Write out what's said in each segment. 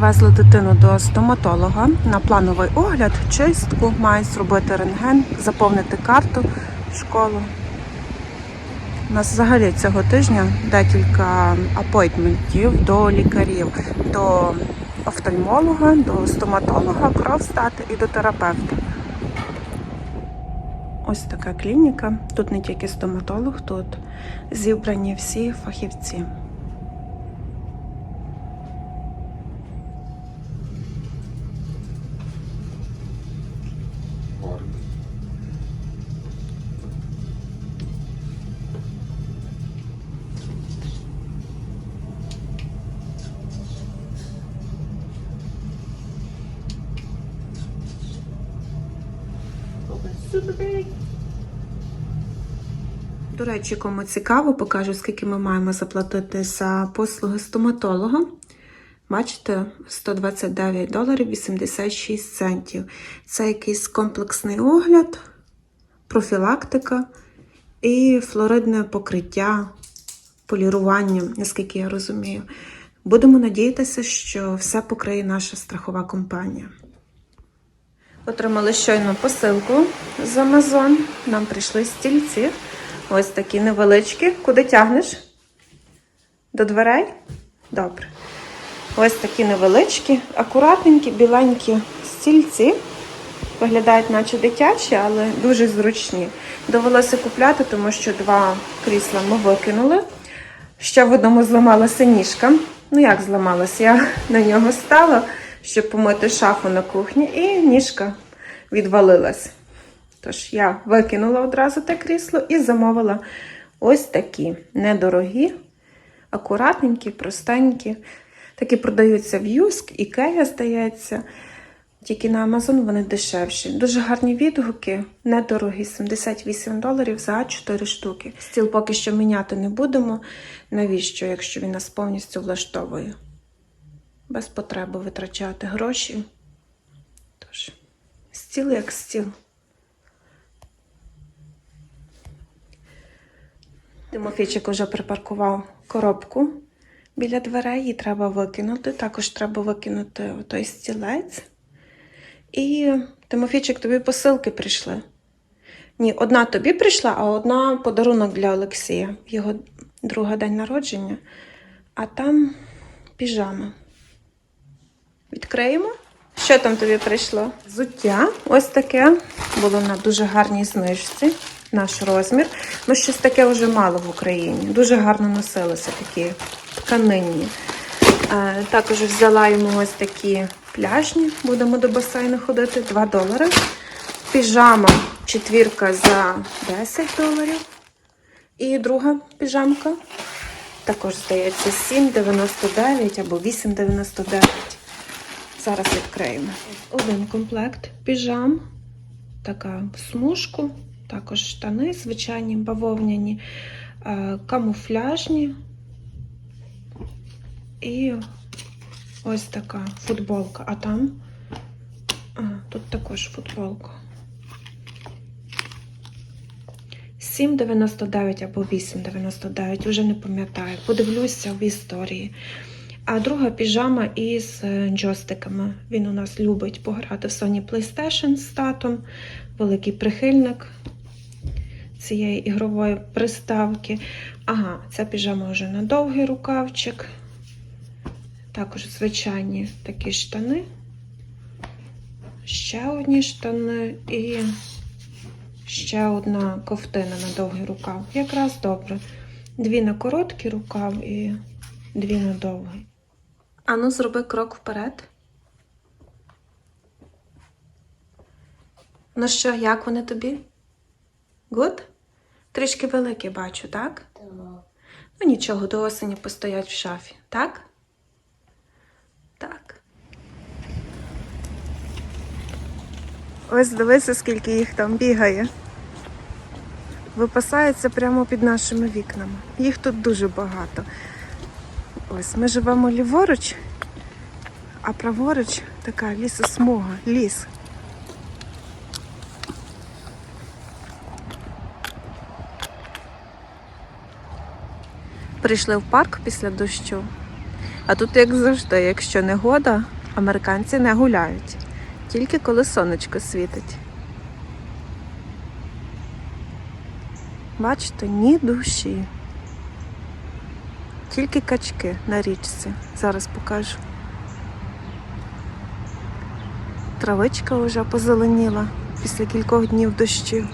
Привезли дитину до стоматолога на плановий огляд, чистку, мають зробити рентген, заповнити карту в школу. У нас взагалі цього тижня декілька апойтментів до лікарів, до офтальмолога, до стоматолога, кров стати і до терапевта. Ось така клініка. Тут не тільки стоматолог, тут зібрані всі фахівці. До речі, кому цікаво, покажу, скільки ми маємо заплатити за послуги стоматолога. Бачите, 129 доларів 86 центів. Це якийсь комплексний огляд, профілактика і флоридне покриття, полірування, наскільки я розумію. Будемо надіятися, що все покриє наша страхова компанія. Отримали щойно посилку з Amazon. Нам прийшли стільці. Ось такі невеличкі. Куди тягнеш? До дверей? Добре. Ось такі невеличкі, акуратненькі, біленькі стільці. Виглядають, наче дитячі, але дуже зручні. Довелося купляти, тому що два крісла ми викинули. Ще в одному зламалася ніжка. Ну, як зламалася? Я на нього стала, щоб помити шафу на кухні, і ніжка відвалилась. Тож я викинула одразу те крісло і замовила ось такі недорогі, акуратненькі, простенькі. Такі продаються в Юск, Ікея, здається. Тільки на Amazon вони дешевші. Дуже гарні відгуки, недорогі, 78 доларів за 4 штуки. Стіл поки що міняти не будемо. Навіщо, якщо він нас повністю влаштовує? Без потреби витрачати гроші. Тож, стіл як стіл. Тимофійчик вже припаркував коробку біля дверей, її треба викинути. Також треба викинути той стілець. І Тимофійчик, тобі посилки прийшли. Ні, одна тобі прийшла, а одна подарунок для Олексія. Його друга день народження. А там піжама. Відкриємо. Що там тобі прийшло? Зуття. Ось таке. Було на дуже гарній знижці. Наш розмір. Ми щось таке вже мало в Україні. Дуже гарно носилися такі тканинні. Е, Також взяла йому ось такі пляжні. Будемо до басейну ходити. 2 долари. Піжама четвірка за 10 доларів. І друга піжамка. Також, здається, 7,99 або 8,99. Зараз відкриємо. Один комплект піжам. Така смужку. Також штани, звичайні, бавовняні, е, камуфляжні. І ось така футболка. А там а, тут також футболка. 7,99 або 8,99, вже не пам'ятаю. Подивлюся в історії. А друга піжама із е, джойстиками. Він у нас любить пограти в Sony PlayStation з татом, великий прихильник цієї ігрової приставки. Ага, ця піжама вже на довгий рукавчик. Також звичайні такі штани. Ще одні штани і ще одна ковтина на довгий рукав. Якраз добре. Дві на короткий рукав і дві на довгий. Ану, зроби крок вперед. Ну що, як вони тобі? Гуд? Трішки великі бачу, так? Так. Ну нічого, до осені постоять в шафі, так? Так. Ось дивися, скільки їх там бігає. Випасаються прямо під нашими вікнами. Їх тут дуже багато. Ось ми живемо ліворуч, а праворуч така лісосмуга, ліс. Прийшли в парк після дощу. А тут, як завжди, якщо негода, американці не гуляють. Тільки коли сонечко світить. Бачите, ні душі. Тільки качки на річці. Зараз покажу. Травичка вже позеленіла після кількох днів дощів.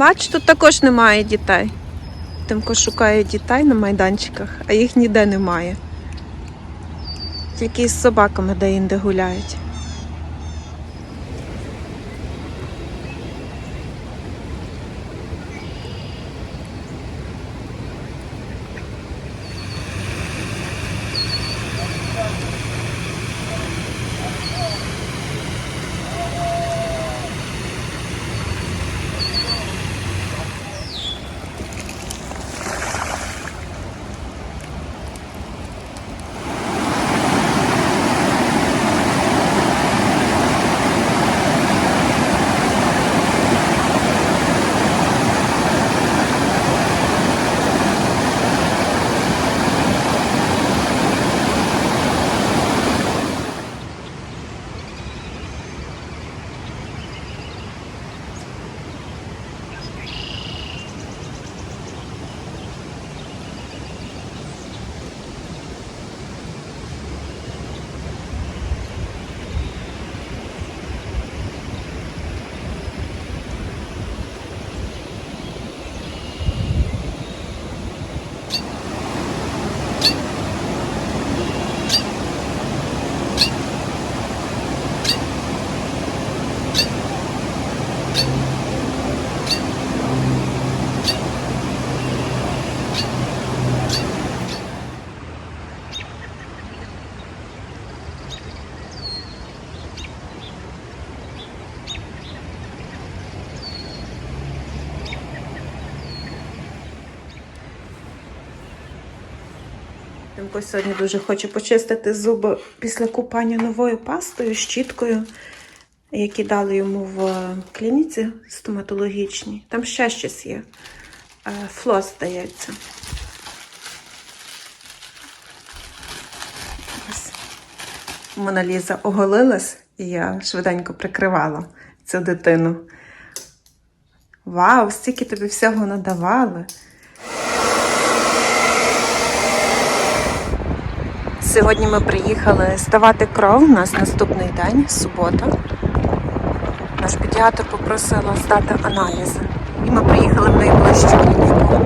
Бач, тут також немає дітей. Тимко шукає дітей на майданчиках, а їх ніде немає. Тільки із собаками де-інде гуляють. Тимко сьогодні дуже хоче почистити зуби після купання новою пастою, щіткою, які дали йому в клініці стоматологічній. Там ще щось є. Е, Флос, здається. Мона Ліза оголилась, і я швиденько прикривала цю дитину. Вау, стільки тобі всього надавали. Сьогодні ми приїхали здавати кров. У нас наступний день, субота. Наш педіатр попросила здати аналізи. І ми приїхали в найближчу клініку.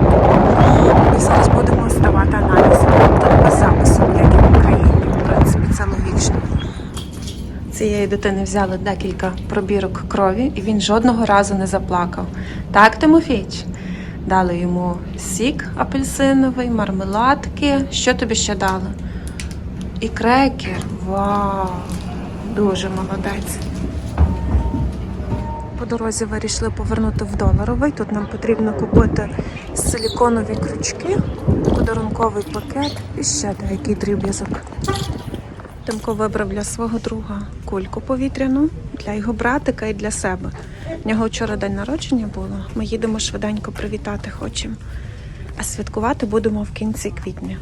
І зараз будемо здавати аналізи. Без запису, як і в Україні. В принципі, це логічно. Цієї дитини взяли декілька пробірок крові, і він жодного разу не заплакав. Так, Тимофійч? Дали йому сік апельсиновий, мармеладки. Що тобі ще дали? І крекер. Вау! Дуже молодець. По дорозі вирішили повернути в доларовий. Тут нам потрібно купити силіконові крючки, подарунковий пакет і ще деякий дріб'язок. Тимко вибрав для свого друга кульку повітряну для його братика і для себе. В нього вчора день народження було. Ми їдемо швиденько привітати хочемо. А святкувати будемо в кінці квітня.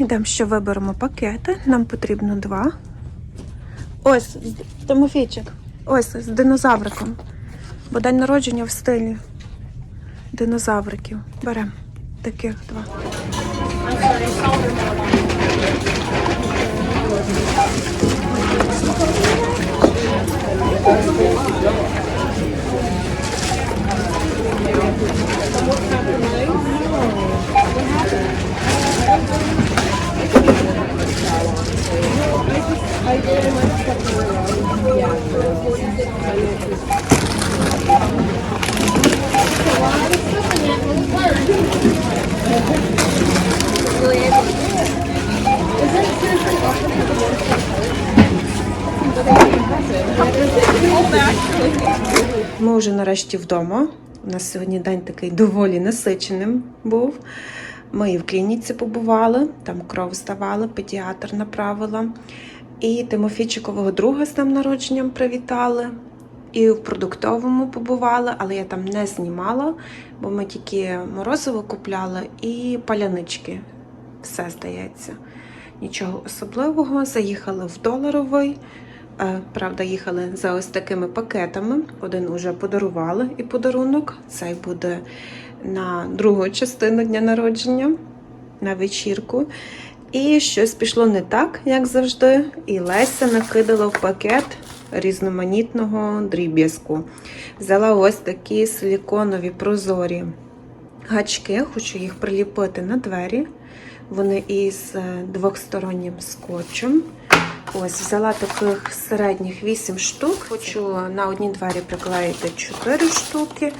Йдемо ще виберемо пакети. Нам потрібно два. Ось, Тимофійчик. Ось з динозавриком. Бо день народження в стилі динозавриків. Беремо таких два. Ми вже нарешті вдома. У нас сьогодні день такий доволі насиченим був. Ми і в клініці побували, там кров здавали, педіатр направила. І Тимофійчикового друга з днем народженням привітали. І в продуктовому побували, але я там не знімала, бо ми тільки морозиво купляли і палянички. Все здається. Нічого особливого. Заїхали в доларовий. Правда, їхали за ось такими пакетами. Один уже подарували і подарунок. Цей буде на другу частину дня народження, на вечірку. І щось пішло не так, як завжди. І Леся накидала в пакет різноманітного дріб'язку. Взяла ось такі силіконові прозорі гачки, хочу їх приліпити на двері. Вони із е, двохстороннім скотчем. Ось, взяла таких середніх 8 штук. Хочу на одні двері приклеїти 4 штуки,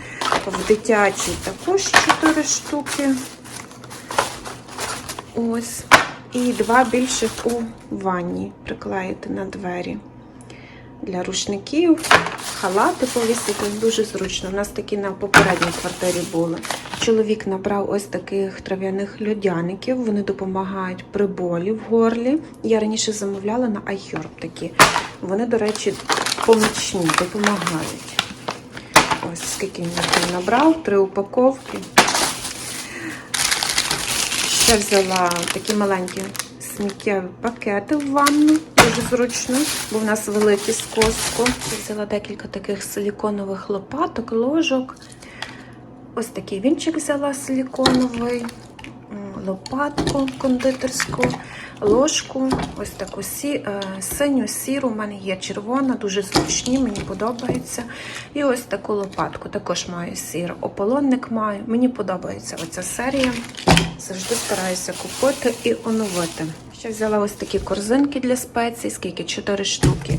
в дитячій також 4 штуки. Ось. І два більших у ванні приклеїти на двері. Для рушників, халати повісити дуже зручно. У нас такі на попередній квартирі були. Чоловік набрав ось таких трав'яних льодяників. Вони допомагають при болі в горлі. Я раніше замовляла на iHerb такі. Вони, до речі, помічні, допомагають. Ось скільки він набрав, три упаковки. Ще взяла такі маленькі сміттєві пакети в ванну. Дуже зручно, бо в нас великі з костку. Взяла декілька таких силіконових лопаток, ложок. Ось такий вінчик взяла силіконовий, лопатку кондитерську, ложку, ось таку сі, е, синю, сіру. У мене є червона, дуже зручні, мені подобається. І ось таку лопатку, також маю сіру. Ополонник маю. Мені подобається оця серія. Завжди стараюся купити і оновити. Ще взяла ось такі корзинки для спецій, скільки 4 штуки.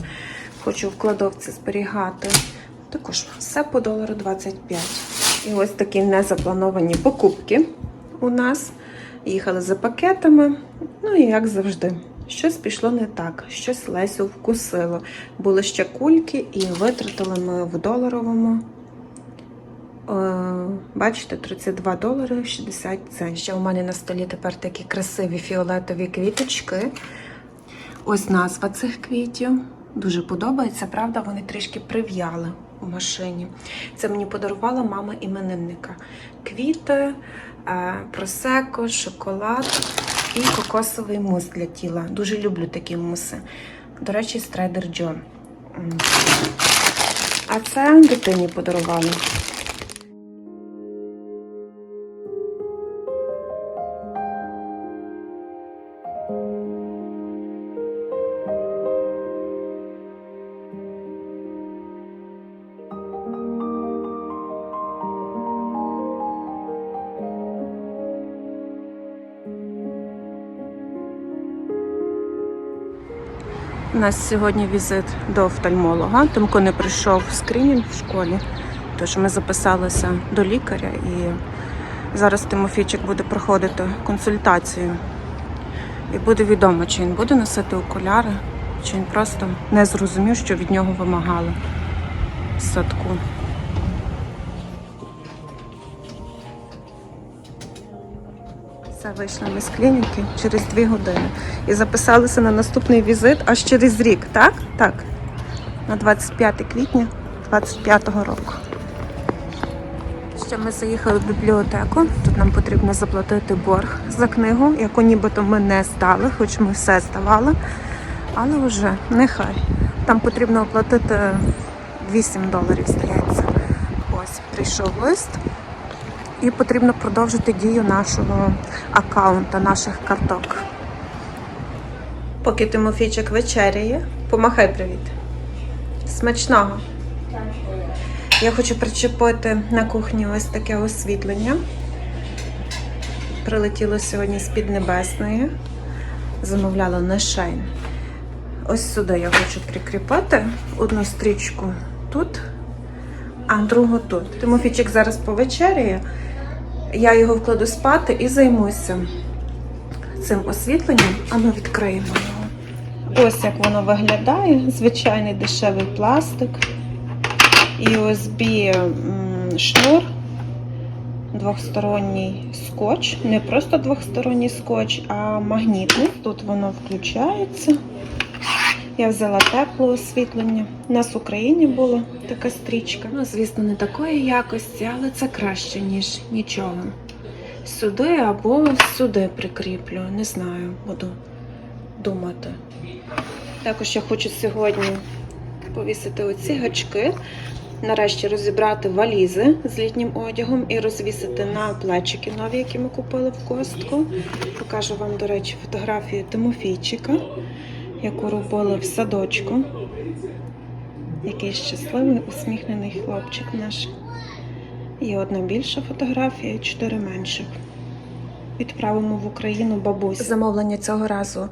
Хочу в кладовці зберігати. Також все по долару 25. І ось такі незаплановані покупки у нас. Їхали за пакетами. Ну і як завжди, щось пішло не так, щось Лесю вкусило. Були ще кульки, і витратили ми в доларовому. Е, Бачите, 32 долари 60 центів. Ще у мене на столі тепер такі красиві фіолетові квіточки. Ось назва цих квітів. Дуже подобається, правда, вони трішки прив'яли у машині. Це мені подарувала мама іменинника. Квіти, е, просеко, шоколад і кокосовий мус для тіла. Дуже люблю такі муси. До речі, з Джон. А це дитині подарували. Нас сьогодні візит до офтальмолога. Тимко не прийшов скринінг в школі, тож ми записалися до лікаря і зараз Тимофійчик буде проходити консультацію. І буде відомо, чи він буде носити окуляри, чи він просто не зрозумів, що від нього вимагали в садку. Вийшли ми з клініки через дві години. І записалися на наступний візит аж через рік, так? Так. На 25 квітня 25-го року. Ще ми заїхали в бібліотеку. Тут нам потрібно заплатити борг за книгу, яку нібито ми не здали, хоч ми все здавали. Але вже нехай. Там потрібно оплатити 8 доларів, здається. Ось прийшов лист. І потрібно продовжити дію нашого аккаунта, наших карток. Поки Тимофійчик вечеряє, помахай привіт. Смачного. Я хочу причепити на кухні ось таке освітлення. Прилетіло сьогодні з під небесної. Замовляла на шайн. Ось сюди я хочу прикріпити одну стрічку тут, а другу тут. Тимофійчик зараз повечеряє. Я його вкладу спати і займуся цим освітленням. А ми відкриємо його. Ось як воно виглядає. Звичайний дешевий пластик. USB шнур, двохсторонній скотч. Не просто двохсторонній скотч, а магнітний. Тут воно включається. Я взяла тепле освітлення. У нас в Україні була така стрічка. Ну, звісно, не такої якості, але це краще, ніж нічого. Сюди або сюди прикріплю. Не знаю, буду думати. Також я хочу сьогодні повісити оці гачки. Нарешті розібрати валізи з літнім одягом і розвісити на плечики нові, які ми купили в костку. Покажу вам, до речі, фотографію Тимофійчика, яку робили в садочку. Який щасливий, усміхнений хлопчик наш. І одна більша фотографія, і чотири менших. Відправимо в Україну бабусь. Замовлення цього разу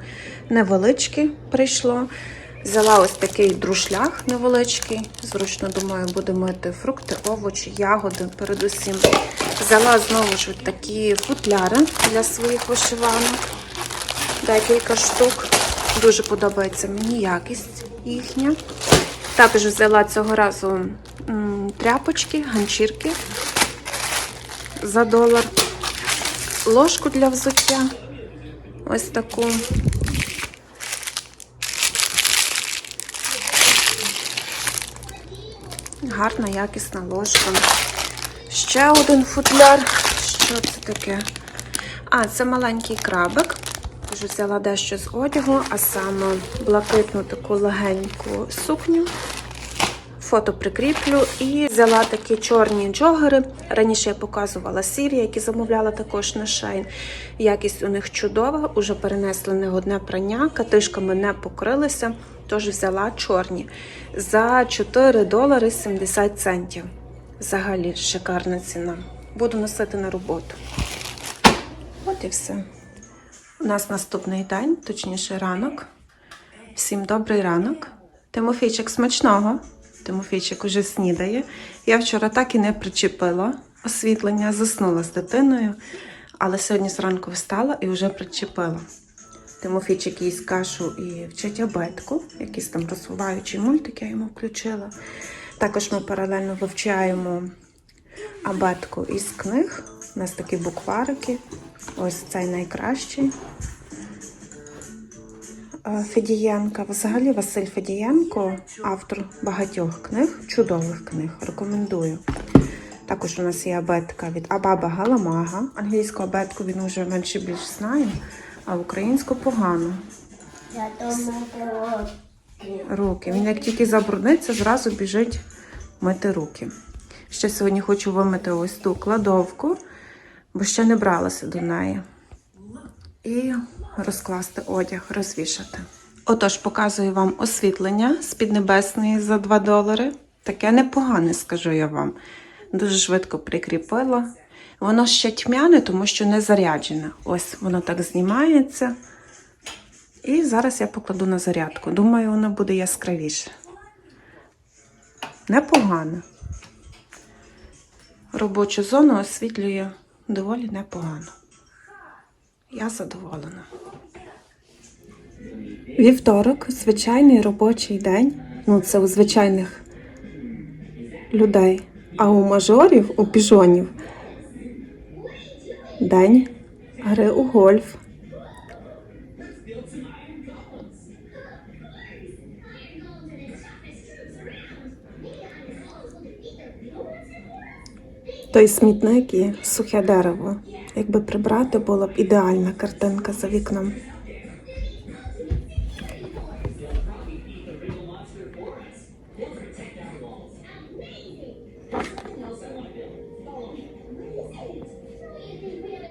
невеличке прийшло. Взяла ось такий друшлях невеличкий. Зручно, думаю, буде мити фрукти, овочі, ягоди передусім. Взяла знову ж такі футляри для своїх вишиванок. Декілька штук. Дуже подобається мені якість їхня. Також взяла цього разу тряпочки, ганчірки за долар. Ложку для взуття. Ось таку. Гарна, якісна ложка. Ще один футляр. Що це таке? А, це маленький крабик. Вже взяла дещо з одягу, а саме блакитну таку легеньку сукню. Фото прикріплю і взяла такі чорні джогери. Раніше я показувала сірі, які замовляла також на шайн. Якість у них чудова, уже перенесли не одне прання, катишками не покрилися, тож взяла чорні за 4 долари 70 центів. Взагалі шикарна ціна. Буду носити на роботу. От і все. У нас наступний день, точніше ранок. Всім добрий ранок. Тимофійчик смачного. Тимофійчик уже снідає. Я вчора так і не причепила освітлення, заснула з дитиною, але сьогодні зранку встала і вже причепила. Тимофійчик їсть кашу і вчить абетку, якийсь там розвиваючий мультик я йому включила. Також ми паралельно вивчаємо абетку із книг. У нас такі букварики. Ось цей найкращий. Е, Федієнка. Взагалі Василь Федієнко, автор багатьох книг, чудових книг. Рекомендую. Також у нас є абетка від Абаба Галамага. Англійську абетку він вже менше більш знає, а українську погано. Руки. Він як тільки забрудниться, зразу біжить мити руки. Ще сьогодні хочу вимити ось ту кладовку, бо ще не бралася до неї. І розкласти одяг, розвішати. Отож, показую вам освітлення з піднебесної за 2 долари. Таке непогане, скажу я вам. Дуже швидко прикріпила. Воно ще тьмяне, тому що не заряджене. Ось воно так знімається. І зараз я покладу на зарядку. Думаю, воно буде яскравіше. Непогано. Робочу зону освітлює доволі непогано. Я задоволена. Вівторок звичайний робочий день. Ну, це у звичайних людей. А у мажорів, у піжонів день гри у гольф. Той смітник і сухе дерево. Якби прибрати, була б ідеальна картинка за вікном.